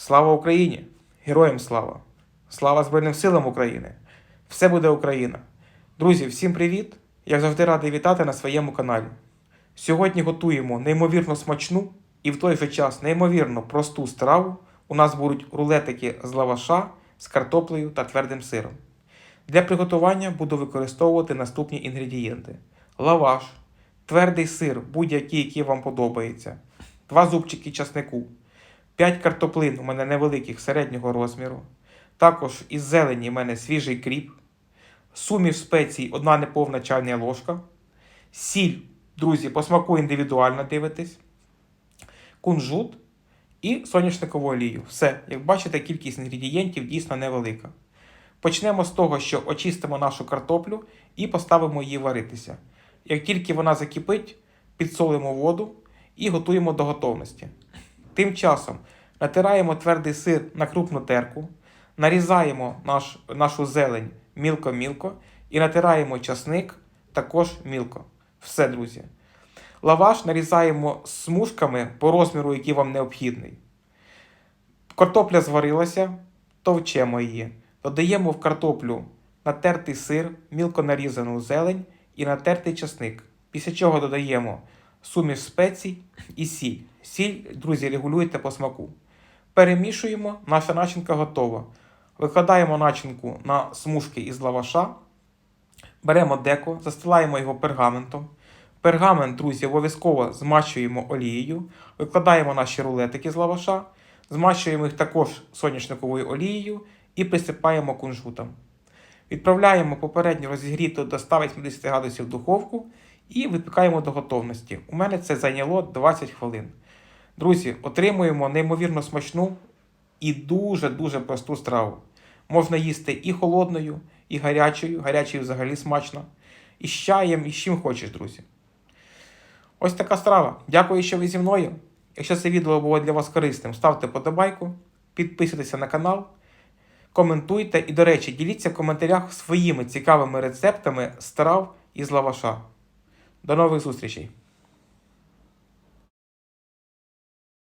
Слава Україні! Героям слава! Слава Збройним силам України! Все буде Україна! Друзі, всім привіт! Як завжди радий вітати на своєму каналі. Сьогодні готуємо неймовірно смачну і в той же час неймовірно просту страву. У нас будуть рулетики з лаваша з картоплею та твердим сиром. Для приготування буду використовувати наступні інгредієнти: лаваш, твердий сир, будь-який, який вам подобається, 2 зубчики часнику, 5 картоплин у мене невеликих середнього розміру. Також із зелені в мене свіжий кріп, суміш спецій 1 неповна чайна ложка, сіль, друзі, по смаку індивідуально дивитесь, кунжут і соняшникову олію. Все, як бачите, кількість інгредієнтів дійсно невелика. Почнемо з того, що очистимо нашу картоплю і поставимо її варитися. Як тільки вона закипить, підсолимо воду і готуємо до готовності. Тим часом натираємо твердий сир на крупну терку, нарізаємо наш, нашу зелень мілко-мілко і натираємо часник також мілко. Все, друзі. Лаваш нарізаємо смужками по розміру, який вам необхідний. Картопля зварилася, товчемо її. Додаємо в картоплю натертий сир, мілко нарізану зелень і натертий часник. Після чого додаємо суміш спецій і сіль. Сіль, друзі, регулюйте по смаку. Перемішуємо, наша начинка готова. Викладаємо начинку на смужки із лаваша. Беремо деко, застилаємо його пергаментом. Пергамент, друзі, обов'язково змащуємо олією, викладаємо наші рулетики з лаваша, змащуємо їх також соняшниковою олією і присипаємо кунжутом. Відправляємо попередньо розігріту до 180 градусів духовку і випікаємо до готовності. У мене це зайняло 20 хвилин. Друзі, отримуємо неймовірно смачну і дуже-дуже просту страву. Можна їсти і холодною, і гарячою. Гарячою взагалі смачно. І з чаєм, і з чим хочеш, друзі. Ось така страва. Дякую, що ви зі мною. Якщо це відео було для вас корисним, ставте подобайку, підписуйтеся на канал, коментуйте і, до речі, діліться в коментарях своїми цікавими рецептами страв із лаваша. До нових зустрічей!